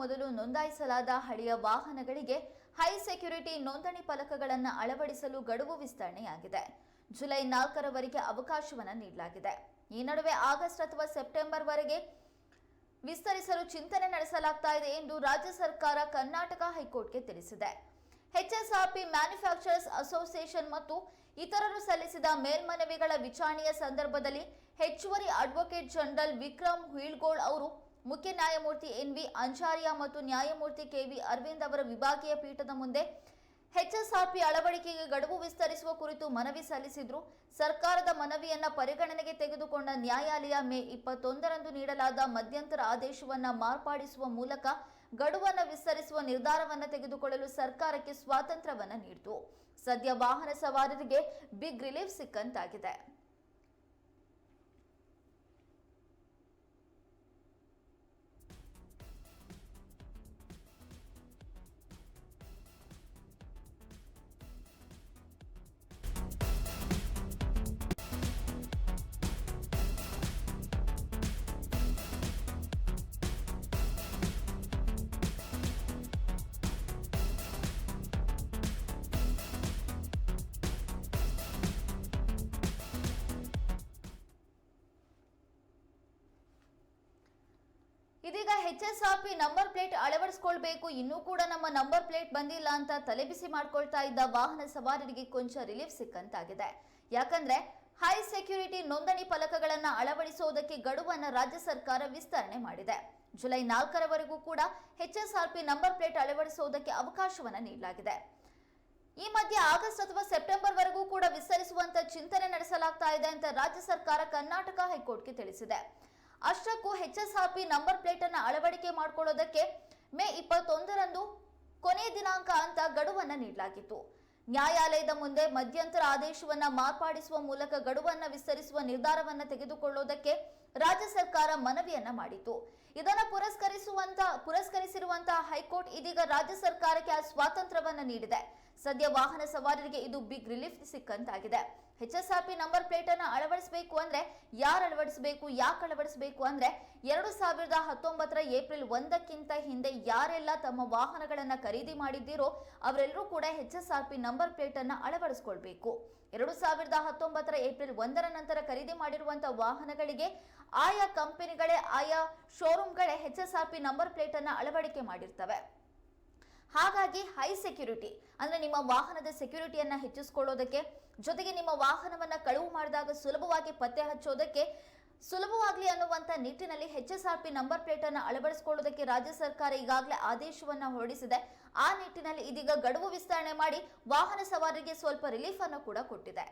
ಮೊದಲು ನೋಂದಾಯಿಸಲಾದ ಹಳೆಯ ವಾಹನಗಳಿಗೆ ಹೈ ಸೆಕ್ಯುರಿಟಿ ನೋಂದಣಿ ಫಲಕಗಳನ್ನು ಅಳವಡಿಸಲು ಗಡುವು ವಿಸ್ತರಣೆಯಾಗಿದೆ. ಜುಲೈ ನಾಲ್ಕರವರೆಗೆ ಅವಕಾಶವನ್ನು ನೀಡಲಾಗಿದೆ. ಈ ನಡುವೆ ಆಗಸ್ಟ್ ಅಥವಾ ಸೆಪ್ಟೆಂಬರ್ ವರೆಗೆ ವಿಸ್ತರಿಸಲು ಚಿಂತನೆ ನಡೆಸಲಾಗ್ತಾ ಇದೆ ಎಂದು ರಾಜ್ಯ ಸರ್ಕಾರ ಕರ್ನಾಟಕ ಹೈಕೋರ್ಟ್ಗೆ ತಿಳಿಸಿದೆ. ಎಚ್ಎಸ್ಆರ್ಪಿ ಮ್ಯಾನುಫ್ಯಾಕ್ಚರರ್ಸ್ ಅಸೋಸಿಯೇಷನ್ ಮತ್ತು ಇತರರು ಸಲ್ಲಿಸಿದ ಮೇಲ್ಮನವಿಗಳ ವಿಚಾರಣೆಯ ಸಂದರ್ಭದಲ್ಲಿ ಹೆಚ್ಚುವರಿ ಅಡ್ವೊಕೇಟ್ ಜನರಲ್ ವಿಕ್ರಮ್ ಹುಯಿಲ್ಗೋಳ್ ಅವರು ಮುಖ್ಯ ನ್ಯಾಯಮೂರ್ತಿ ಎನ್ ವಿ ಅಂಚಾರಿಯಾ ಮತ್ತು ನ್ಯಾಯಮೂರ್ತಿ ಕೆವಿ ಅರವಿಂದ್ ಅವರ ವಿಭಾಗೀಯ ಪೀಠದ ಮುಂದೆ ಎಚ್ಎಸ್ಆರ್ಪಿ ಅಳವಡಿಕೆಗೆ ಗಡುವು ವಿಸ್ತರಿಸುವ ಕುರಿತು ಮನವಿ ಸಲ್ಲಿಸಿದ್ರು. ಸರ್ಕಾರದ ಮನವಿಯನ್ನ ಪರಿಗಣನೆಗೆ ತೆಗೆದುಕೊಂಡ ನ್ಯಾಯಾಲಯ ಮೇ ಇಪ್ಪತ್ತೊಂದರಂದು ನೀಡಲಾದ ಮಧ್ಯಂತರ ಆದೇಶವನ್ನ ಮಾರ್ಪಾಡಿಸುವ ಮೂಲಕ ಗಡುವನ್ನು ವಿಸ್ತರಿಸುವ ನಿರ್ಧಾರವನ್ನ ತೆಗೆದುಕೊಳ್ಳಲು ಸರ್ಕಾರಕ್ಕೆ ಸ್ವಾತಂತ್ರ್ಯವನ್ನ ನೀಡಿತು. ಸದ್ಯ ವಾಹನ ಸವಾರರಿಗೆ ಬಿಗ್ ರಿಲೀಫ್ ಸಿಕ್ಕಂತಾಗಿದೆ. ಇದೀಗ ಎಚ್ಎಸ್ಆರ್ಪಿ ನಂಬರ್ ಪ್ಲೇಟ್ ಅಳವಡಿಸ್ಕೊಳ್ಬೇಕು. ಇನ್ನೂ ಕೂಡ ನಮ್ಮ ನಂಬರ್ ಪ್ಲೇಟ್ ಬಂದಿಲ್ಲ ಅಂತ ತಲೆಬಿಸಿ ಮಾಡ್ಕೊಳ್ತಾ ಇದ್ದ ವಾಹನ ಸವಾರರಿಗೆ ಕೊಂಚ ರಿಲೀಫ್ ಸಿಕ್ಕಂತಾಗಿದೆ. ಯಾಕಂದ್ರೆ ಹೈ ಸೆಕ್ಯೂರಿಟಿ ನೋಂದಣಿ ಫಲಕಗಳನ್ನು ಅಳವಡಿಸುವುದಕ್ಕೆ ಗಡುವನ್ನು ರಾಜ್ಯ ಸರ್ಕಾರ ವಿಸ್ತರಣೆ ಮಾಡಿದೆ. ಜುಲೈ ನಾಲ್ಕರವರೆಗೂ ಕೂಡ ಎಚ್ಎಸ್ಆರ್ಪಿ ನಂಬರ್ ಪ್ಲೇಟ್ ಅಳವಡಿಸುವುದಕ್ಕೆ ಅವಕಾಶವನ್ನು ನೀಡಲಾಗಿದೆ. ಈ ಮಧ್ಯೆ ಆಗಸ್ಟ್ ಅಥವಾ ಸೆಪ್ಟೆಂಬರ್ ವರೆಗೂ ಕೂಡ ವಿಸ್ತರಿಸುವಂತ ಚಿಂತನೆ ನಡೆಸಲಾಗ್ತಾ ಇದೆ ಅಂತ ರಾಜ್ಯ ಸರ್ಕಾರ ಕರ್ನಾಟಕ ಹೈಕೋರ್ಟ್ಗೆ ತಿಳಿಸಿದೆ. ಅಷ್ಟಕ್ಕೂ ಹೆಚ್ಎಸ್ಆರ್ಪಿ ನಂಬರ್ ಪ್ಲೇಟ್ ಅನ್ನು ಅಳವಡಿಕೆ ಮಾಡಿಕೊಳ್ಳೋದಕ್ಕೆ ಮೇ ಇಪ್ಪತ್ತೊಂದರಂದು ಕೊನೆ ದಿನಾಂಕ ಅಂತ ಗಡುವನ್ನ ನೀಡಲಾಗಿತ್ತು. ನ್ಯಾಯಾಲಯದ ಮುಂದೆ ಮಧ್ಯಂತರ ಆದೇಶವನ್ನ ಮಾರ್ಪಾಡಿಸುವ ಮೂಲಕ ಗಡುವನ್ನ ವಿಸ್ತರಿಸುವ ನಿರ್ಧಾರವನ್ನ ತೆಗೆದುಕೊಳ್ಳುವುದಕ್ಕೆ ರಾಜ್ಯ ಸರ್ಕಾರ ಮನವಿಯನ್ನ ಮಾಡಿತು ಇದನ್ನು ಪುರಸ್ಕರಿಸುವಂತ ಪುರಸ್ಕರಿಸಿರುವಂತಹ ಹೈಕೋರ್ಟ್ ಇದೀಗ ರಾಜ್ಯ ಸರ್ಕಾರಕ್ಕೆ ಆ ಸ್ವಾತಂತ್ರ್ಯವನ್ನ ನೀಡಿದೆ. ಸದ್ಯ ವಾಹನ ಸವಾರರಿಗೆ ಇದು ಬಿಗ್ ರಿಲೀಫ್ ಸಿಕ್ಕಂತಾಗಿದೆ. ಎಚ್ಎಸ್ಆರ್ಪಿ ನಂಬರ್ ಪ್ಲೇಟ್ ಅನ್ನು ಅಳವಡಿಸಬೇಕು ಅಂದ್ರೆ ಯಾರು ಅಳವಡಿಸಬೇಕು, ಯಾಕೆ ಅಳವಡಿಸಬೇಕು ಅಂದ್ರೆ ಎರಡು ಸಾವಿರದ ಹತ್ತೊಂಬತ್ತರ ಏಪ್ರಿಲ್ ಒಂದಕ್ಕಿಂತ ಹಿಂದೆ ಯಾರೆಲ್ಲ ತಮ್ಮ ವಾಹನಗಳನ್ನ ಖರೀದಿ ಮಾಡಿದ್ದೀರೋ ಅವರೆಲ್ಲರೂ ಕೂಡ ಎಚ್ಎಸ್ಆರ್ಪಿ ನಂಬರ್ ಪ್ಲೇಟ್ ಅನ್ನು ಅಳವಡಿಸಿಕೊಳ್ಬೇಕು. ಎರಡು ಸಾವಿರದ ಹತ್ತೊಂಬತ್ತರ ಏಪ್ರಿಲ್ ಒಂದರ ನಂತರ ಖರೀದಿ ಮಾಡಿರುವಂತಹ ವಾಹನಗಳಿಗೆ ಆಯಾ ಕಂಪನಿಗಳೇ ಆಯಾ ಶೋರೂಮ್ಗಳೇ ಎಚ್ಎಸ್ಆರ್ಪಿ ನಂಬರ್ ಪ್ಲೇಟ್ ಅನ್ನು ಅಳವಡಿಕೆ ಮಾಡಿರ್ತವೆ. ಹಾಗಾಗಿ ಹೈ ಸೆಕ್ಯೂರಿಟಿ ಅಂದ್ರೆ ನಿಮ್ಮ ವಾಹನದ ಸೆಕ್ಯೂರಿಟಿಯನ್ನ ಹೆಚ್ಚಿಸಿಕೊಳ್ಳೋದಕ್ಕೆ, ಜೊತೆಗೆ ನಿಮ್ಮ ವಾಹನವನ್ನ ಕಳುವು ಮಾಡಿದಾಗ ಸುಲಭವಾಗಿ ಪತ್ತೆ ಹಚ್ಚೋದಕ್ಕೆ, ಸುಲಭವಾಗಲಿ ಅನ್ನುವಂಥ ನಿಟ್ಟಿನಲ್ಲಿ H S R P number plate ಅನ್ನು ಅಳವಡಿಸಿಕೊಳ್ಳೋದಕ್ಕೆ ರಾಜ್ಯ ಸರ್ಕಾರ ಈಗಾಗಲೇ ಆದೇಶವನ್ನ ಹೊರಡಿಸಿದೆ. ಆ ನಿಟ್ಟಿನಲ್ಲಿ ಇದೀಗ ಗಡುವು ವಿಸ್ತರಣೆ ಮಾಡಿ ವಾಹನ ಸವಾರರಿಗೆ ಸ್ವಲ್ಪ ರಿಲೀಫ್ ಅನ್ನು ಕೂಡ ಕೊಟ್ಟಿದೆ.